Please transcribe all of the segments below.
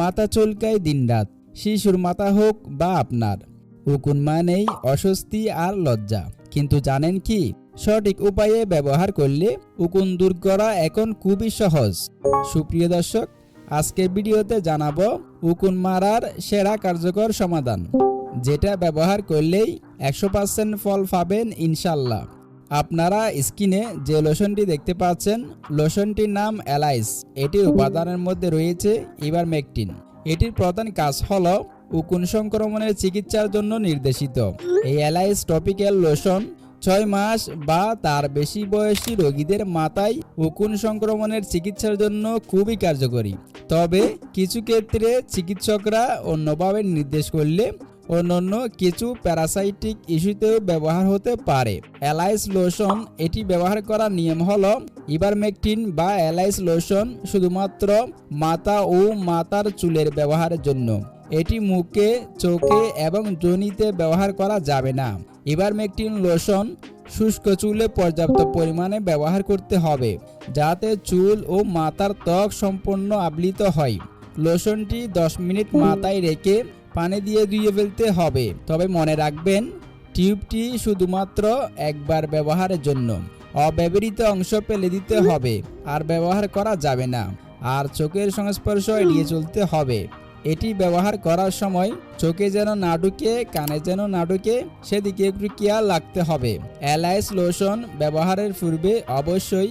মাথা চুলকায় দিনরাত শিশুর মাথা হোক বা আপনার। উকুন মানেই অস্বস্তি আর লজ্জা। কিন্তু জানেন কি? সঠিক উপায়ে ব্যবহার করলে উকুন দূর করা এখন খুবই সহজ। সুপ্রিয় দর্শক, আজকের ভিডিওতে জানাব উকুন মারার সেরা কার্যকর সমাধান, যেটা ব্যবহার করলেই একশো পার্সেন্ট ফল পাবেন ইনশাল্লাহ। আপনারা স্কিনে যে লোশনটি দেখতে পাচ্ছেন, লোশনটির নাম অ্যালাইস। এটির উপাদানের মধ্যে রয়েছে ইবারমেকটিন এটির প্রধান কাজ হল উকুন সংক্রমণের চিকিৎসার জন্য নির্দেশিত। এই অ্যালাইস টপিক্যাল লোশন ছয় মাস বা তার বেশি বয়সী রোগীদের মাথায় উকুন সংক্রমণের চিকিৎসার জন্য খুবই কার্যকরী। তবে কিছু ক্ষেত্রে চিকিৎসকরা অন্যভাবে নির্দেশ করলে অন্যান্য কিছু প্যারাসাইটিক ইস্যুতেও ব্যবহার হতে পারে। অ্যালাইস লোশন এটি ব্যবহার করার নিয়ম হলো ইবারমেকটিন বা অ্যালাইস লোশন শুধুমাত্র মাথা ও মাথার চুলের ব্যবহারের জন্য। এটি মুখে, চোখে এবং জনিতে ব্যবহার করা যাবে না। ইবারমেকটিন লোশন শুষ্ক চুলে পর্যাপ্ত পরিমাণে ব্যবহার করতে হবে, যাতে চুল ও মাথার ত্বক সম্পূর্ণ আবৃত হয়। লোশনটি 10 মিনিট মাথায় রেখে পানি দিয়ে ধুয়ে ফেলতে হবে। তবে মনে রাখবেন, টিউবটি শুধুমাত্র একবার ব্যবহারের জন্য। অব্যবহৃত অংশ ফেলে দিতে হবে, আর ব্যবহার করা যাবে না। আর চোখের সংস্পর্শ এড়িয়ে চলতে হবে। এটি ব্যবহার করার সময় চোখে যেন না ঢুকে, কানে যেন না ঢুকে, সেদিকে একটু খেয়াল রাখতে হবে। অ্যালাইস লোশন ব্যবহারের পূর্বে অবশ্যই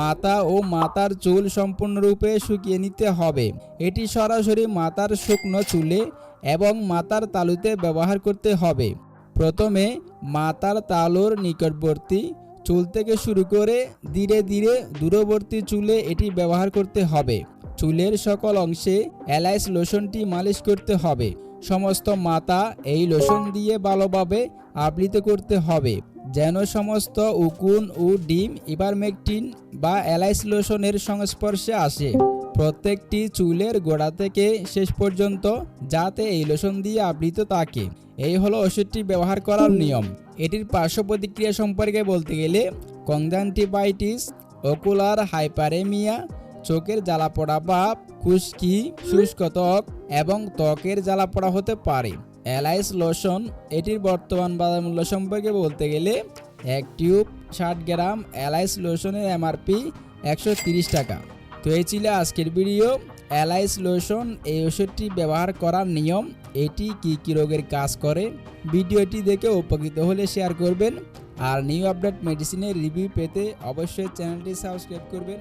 মাথা ও মাথার চুল সম্পূর্ণরূপে শুকিয়ে নিতে হবে। এটি সরাসরি মাথার শুকনো চুলে এবং মাতার তালুতে ব্যবহার করতে হবে। প্রথমে মাতার তালুর নিকটবর্তী চুল থেকে শুরু করে ধীরে ধীরে দূরবর্তী চুলে এটি ব্যবহার করতে হবে। চুলের সকল অংশে অ্যালাইস লোশনটি মালিশ করতে হবে। সমস্ত মাথা এই লোশন দিয়ে ভালোভাবে আবৃত করতে হবে। যেন সমস্ত উকুন ও ডিম ইবারমেকটিন বা অ্যালাইস লোশনের সংস্পর্শে আসে। প্রত্যেকটি চুলের গোড়া থেকে শেষ পর্যন্ত যাতে এই লোশন দিয়ে আবৃত থাকে। এই হলো ওষুধটি ব্যবহার করার নিয়ম। এটির পার্শ্ব প্রতিক্রিয়া সম্পর্কে বলতে গেলে কংজান্টিভাইটিস ওকুলার হাইপারেমিয়া, চোখের জ্বালাপোড়া ভাব খুশকি, শুষ্ক ত্বক এবং ত্বকের জ্বালাপোড়া হতে পারে। অ্যালাইস লোশন, এটির বর্তমান বাজার মূল্য সম্পর্কে বলতে গেলে, এক টিউব ষাট গ্রাম অ্যালাইস লোশনের এমআরপি একশো টাকা। তো এই ছিল আজকের ভিডিও। অ্যালাইস লোশন এই ওষুধটি ব্যবহার করার নিয়ম, এটি কি কি রোগের কাজ করে? ভিডিওটি দেখে উপকৃত হলে শেয়ার করবেন। আর নিউ আপডেট মেডিসিনের রিভিউ পেতে অবশ্যই চ্যানেলটি সাবস্ক্রাইব করবেন।